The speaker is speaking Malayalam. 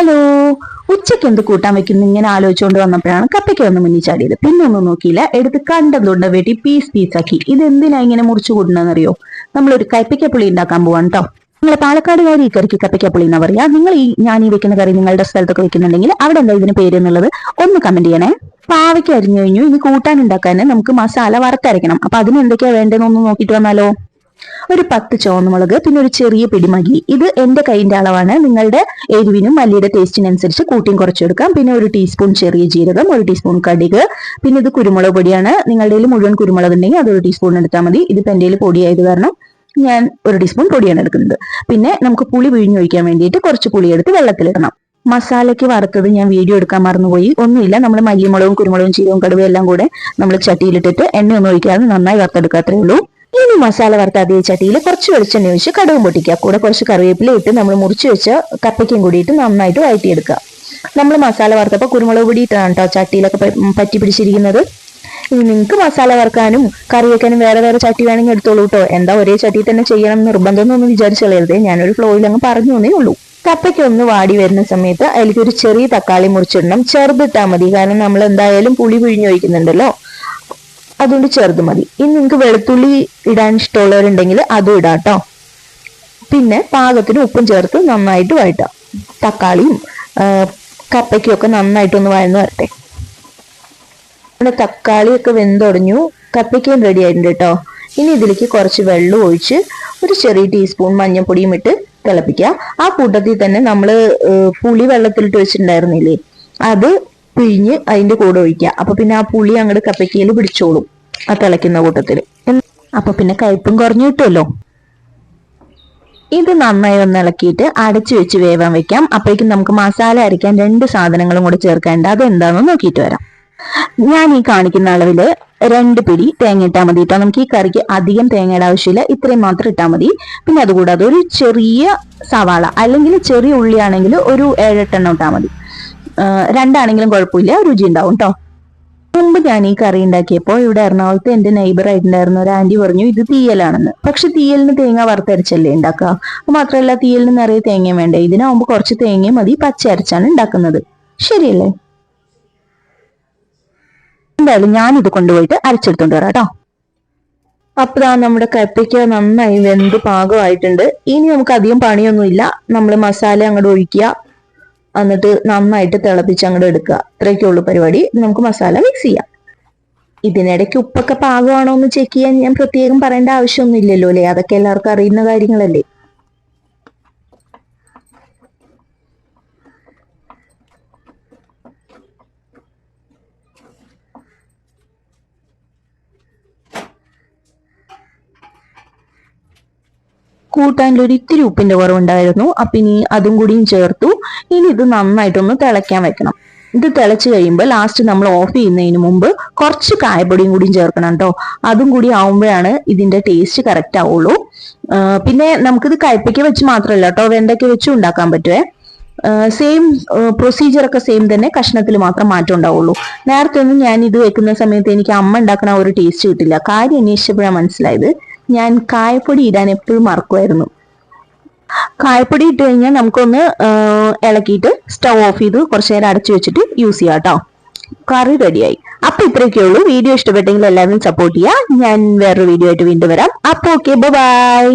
ഹലോ ഉച്ചയ്ക്ക് എന്ത് കൂട്ടാൻ വെക്കുന്നു? ഇങ്ങനെ ആലോചിച്ചുകൊണ്ട് വന്നപ്പോഴാണ് കപ്പയ്ക്ക് ഒന്ന് മുന്നിൽ ചാടിയത്. പിന്നെ ഒന്നും നോക്കിയില്ല. എടുത്ത് കണ്ടതുകൊണ്ട് വെട്ടി പീസ് പീസാക്കി ഇത് എന്തിനാ ഇങ്ങനെ മുറിച്ചു കൂട്ടുന്നതെന്നറിയോ നമ്മളൊരു പുളി ഉണ്ടാക്കാൻ പോവാണ് കേട്ടോ നിങ്ങൾ പാലക്കാടുകാരി ഈ കറിക്ക് കപ്പയ്ക്കപ്പുളി എന്നാ പറയാ? നിങ്ങൾ ഈ ഞാൻ ഈ വെക്കുന്ന കറി നിങ്ങളുടെ സ്ഥലത്തൊക്കെ വെക്കുന്നുണ്ടെങ്കിൽ അവിടെ എന്താ ഇതിന് പേര് എന്നുള്ളത് ഒന്ന് കമന്റ് ചെയ്യണേ. പാവയ്ക്ക് അരിഞ്ഞു കഴിഞ്ഞു. ഇനി കൂട്ടാൻ ഉണ്ടാക്കാൻ നമുക്ക് മസാല വറുത്തരയ്ക്കണം. അപ്പൊ അതിന് എന്തൊക്കെയാ വേണ്ടതെന്ന് ഒന്ന് നോക്കിയിട്ട് വന്നാലോ. ഒരു പത്ത് ചുവന്നുമുളക് പിന്നെ ഒരു ചെറിയ പിടിമല്ലി. ഇത് എന്റെ കൈന്റെ അളവാണ്. നിങ്ങളുടെ എരിവിനും മല്ലിയുടെ ടേസ്റ്റിനനുസരിച്ച് കൂട്ടിയും കുറച്ചെടുക്കാം. പിന്നെ ഒരു ടീസ്പൂൺ ചെറിയ ജീരകം ഒരു ടീസ്പൂൺ കടുക് പിന്നെ ഇത് കുരുമുളക് പൊടിയാണ്. നിങ്ങളുടെ കയ്യിൽ മുഴുവൻ കുരുമുളക് ഉണ്ടെങ്കിൽ അതൊരു ടീസ്പൂൺ എടുത്താൽ മതി. ഇതിപ്പോൾ എന്റെ കയ്യിൽ പൊടിയായത് കാരണം ഞാൻ ഒരു ടീസ്പൂൺ പൊടിയാണ് എടുക്കുന്നത്. പിന്നെ നമുക്ക് പുളി പിഴിഞ്ഞൊഴിക്കാൻ വേണ്ടിയിട്ട് കുറച്ച് പുളി എടുത്ത് വെള്ളത്തിലിടണം. മസാലയ്ക്ക് വറുത്തത് ഞാൻ വീഡിയോ എടുക്കാൻ മറന്നുപോയി. ഒന്നുമില്ല. നമ്മൾ മല്ലിമുളകും കുരുമുളകും ചീരവും കടുവയും എല്ലാം കൂടെ നമ്മൾ ചട്ടിയിലിട്ടിട്ട് എണ്ണ ഒന്നും ഒഴിക്കാതെ നന്നായി വറുത്തെടുക്കാത്രേ ഉള്ളൂ. ഇനി മസാല വറുത്ത അതേ ചട്ടിയിൽ കുറച്ച് വെളിച്ചെണ്ണ ഒഴിച്ച് കടുകും പൊട്ടിക്കുക. കൂടെ കുറച്ച് കറിവേപ്പില ഇട്ട് നമ്മൾ മുറിച്ച് വെച്ച കപ്പയ്ക്കും കൂടിയിട്ട് നന്നായിട്ട് വഴറ്റിയെടുക്കുക. നമ്മൾ മസാല വറുത്തപ്പോൾ കുരുമുളക് പൊടി ഇട്ടാണ് കേട്ടോ ചട്ടിയിലൊക്കെ പറ്റി പിടിച്ചിരിക്കുന്നത്. ഇനി നിങ്ങൾക്ക് മസാല വറുക്കാനും കറി വെക്കാനും വേറെ വേറെ ചട്ടി വേണമെങ്കിൽ എടുത്തോളൂ കേട്ടോ എന്താ ഒരേ ചട്ടി തന്നെ ചെയ്യണം നിർബന്ധമൊന്നും വിചാരിച്ചു കളയരുത് ഞാനൊരു ഫ്ലോയിൽ അങ്ങ് പറഞ്ഞു തന്നേ ഉള്ളൂ. കപ്പയ്ക്ക് ഒന്ന് വാടി വരുന്ന സമയത്ത് അതിലേക്ക് ഒരു ചെറിയ തക്കാളി മുറിച്ചിടണം. ചെറുതിട്ടാൽ മതി. കാരണം നമ്മൾ എന്തായാലും പുളി പിഴിഞ്ഞൊഴിക്കുന്നുണ്ടല്ലോ അതുകൊണ്ട് ചെറുത് മതി. ഇനി നിങ്ങൾക്ക് വെളുത്തുള്ളി ഇടാൻ ഇഷ്ടമുള്ളവരുണ്ടെങ്കിൽ അതും ഇടാം കേട്ടോ പിന്നെ പാകത്തിന് ഉപ്പും ചേർത്ത് നന്നായിട്ട് വഴറ്റാം. തക്കാളിയും കപ്പയ്ക്കും ഒക്കെ നന്നായിട്ടൊന്ന് വഴന്ന് വരട്ടെ. നമ്മുടെ തക്കാളിയൊക്കെ വെന്തുടഞ്ഞു കപ്പയ്ക്കും റെഡി ആയിട്ടുണ്ട് കേട്ടോ ഇനി ഇതിലേക്ക് കുറച്ച് വെള്ളം ഒഴിച്ച് ഒരു ചെറിയ ടീസ്പൂൺ മഞ്ഞൾപ്പൊടിയും ഇട്ട് തിളപ്പിക്കുക. ആ കൂട്ടത്തിൽ തന്നെ നമ്മൾ പുളി വെള്ളത്തിലിട്ട് വെച്ചിട്ടുണ്ടായിരുന്നില്ലേ? അത് പിഴിഞ്ഞ് അതിന്റെ കൂടെ ഒഴിക്കുക. അപ്പൊ പിന്നെ ആ പുളി അങ്ങോട്ട് കപ്പയ്ക്കയിൽ പിടിച്ചോളും ആ തിളയ്ക്കുന്ന കൂട്ടത്തിൽ അപ്പൊ പിന്നെ കയ്പും കുറഞ്ഞു കിട്ടുമല്ലോ ഇത് നന്നായി ഒന്ന് ഇളക്കിയിട്ട് അടച്ചു വെച്ച് വേവാൻ വെക്കാം. അപ്പോഴേക്കും നമുക്ക് മസാല അരയ്ക്കാൻ രണ്ട് സാധനങ്ങളും കൂടെ ചേർക്കേണ്ട അതെന്താണെന്ന് നോക്കിയിട്ട് വരാം. ഞാൻ ഈ കാണിക്കുന്ന അളവിൽ രണ്ട് പിടി തേങ്ങ ഇട്ടാൽ മതി കേട്ടോ നമുക്ക് ഈ കറിക്ക് അധികം തേങ്ങയുടെ ആവശ്യമില്ല. ഇത്രയും മാത്രം ഇട്ടാൽ മതി. പിന്നെ അതുകൂടാതെ ഒരു ചെറിയ സവാള അല്ലെങ്കിൽ ചെറിയ ഉള്ളിയാണെങ്കിൽ ഒരു ഏഴെട്ടെണ്ണം ഇട്ടാൽ മതി. രണ്ടാണെങ്കിലും കുഴപ്പമില്ല. രുചി ഉണ്ടാവും കേട്ടോ മുമ്പ് ഞാൻ ഈ കറി ഉണ്ടാക്കിയപ്പോൾ ഇവിടെ എറണാകുളത്ത് എന്റെ നെയ്ബർ ആയിട്ടുണ്ടായിരുന്ന ഒരു ആന്റി പറഞ്ഞു ഇത് തീയലാണെന്ന്. പക്ഷെ തീയലിന് തേങ്ങ വറുത്തരച്ചല്ലേ ഉണ്ടാക്കുക? അപ്പൊ മാത്രമല്ല തീയലിന് നിറയെ തേങ്ങയും വേണ്ടേ? ഇതിനാവുമ്പോൾ കുറച്ച് തേങ്ങയും മതി പച്ച അരച്ചാണ് ഉണ്ടാക്കുന്നത്. ശരിയല്ലേ? എന്തായാലും ഞാൻ ഇത് കൊണ്ടുപോയിട്ട് അരച്ചെടുത്തോണ്ട് വരാം കേട്ടോ അപ്പൊ ദാ നമ്മുടെ കപ്പയ്ക്ക് നന്നായി വെന്ത് പാകമായിട്ടുണ്ട്. ഇനി നമുക്ക് അധികം പണിയൊന്നുമില്ല. നമ്മൾ മസാല അങ്ങോട്ട് ഒഴിക്കുക. എന്നിട്ട് നന്നായിട്ട് തിളപ്പിച്ച് അങ്ങോട്ട് എടുക്കുക. ഇത്രയൊക്കെ ഉള്ളു പരിപാടി നമുക്ക് മസാല മിക്സ് ചെയ്യാം. ഇതിനിടയ്ക്ക് ഉപ്പൊക്കെ പാകമാണോ എന്ന് ചെക്ക് ചെയ്യാൻ ഞാൻ പ്രത്യേകം പറയേണ്ട ആവശ്യമൊന്നും ഇല്ലല്ലോ അല്ലേ? അതൊക്കെ എല്ലാവർക്കും അറിയുന്ന കാര്യങ്ങളല്ലേ? കൂട്ടാനിൽ ഒരു ഇത്തിരി ഉപ്പിന്റെ കുറവുണ്ടായിരുന്നു. അപ്പൊ ഇനി അതും കൂടിയും ചേർത്തു. ഇനി ഇത് നന്നായിട്ടൊന്ന് തിളയ്ക്കാൻ വെക്കണം. ഇത് തിളച്ച് കഴിയുമ്പോൾ ലാസ്റ്റ് നമ്മൾ ഓഫ് ചെയ്യുന്നതിന് മുമ്പ് കുറച്ച് കായപ്പൊടിയും കൂടിയും ചേർക്കണം കേട്ടോ അതും കൂടി ആവുമ്പോഴാണ് ഇതിന്റെ ടേസ്റ്റ് കറക്റ്റ് ആവുള്ളൂ. പിന്നെ നമുക്കിത് കയ്പയ്ക്ക് വെച്ച് മാത്രമല്ല കേട്ടോ വെണ്ടയ്ക്ക് വെച്ച് ഉണ്ടാക്കാൻ പറ്റുമേ സെയിം പ്രൊസീജിയർ ഒക്കെ സെയിം തന്നെ കഷ്ണത്തിൽ മാത്രം മാറ്റം ഉണ്ടാവുള്ളൂ. നേരത്തെ ഒന്നും ഞാൻ ഇത് വെക്കുന്ന സമയത്ത് എനിക്ക് അമ്മ ഉണ്ടാക്കുന്ന ഒരു ടേസ്റ്റ് കിട്ടില്ല. കാര്യം അന്വേഷിച്ചപ്പോഴാണ് മനസ്സിലായത്. ഞാൻ കായപ്പൊടി ഇടാൻ എപ്പോഴും മറക്കുമായിരുന്നു. കായപ്പൊടി ഇട്ട് കഴിഞ്ഞാൽ നമുക്കൊന്ന് ഇളക്കിയിട്ട് സ്റ്റൗ ഓഫ് ചെയ്ത് കുറച്ചു നേരം അടച്ചു വെച്ചിട്ട് യൂസ് ചെയ്യാം കേട്ടോ. കറി റെഡിയായി. അപ്പൊ ഇത്രയൊക്കെ ഉള്ളൂ. വീഡിയോ ഇഷ്ടപ്പെട്ടെങ്കിൽ എല്ലാവരും സപ്പോർട്ട് ചെയ്യുക. ഞാൻ വേറൊരു വീഡിയോ ആയിട്ട് വീണ്ടും വരാം. അപ്പൊ ഓക്കെ ബൈ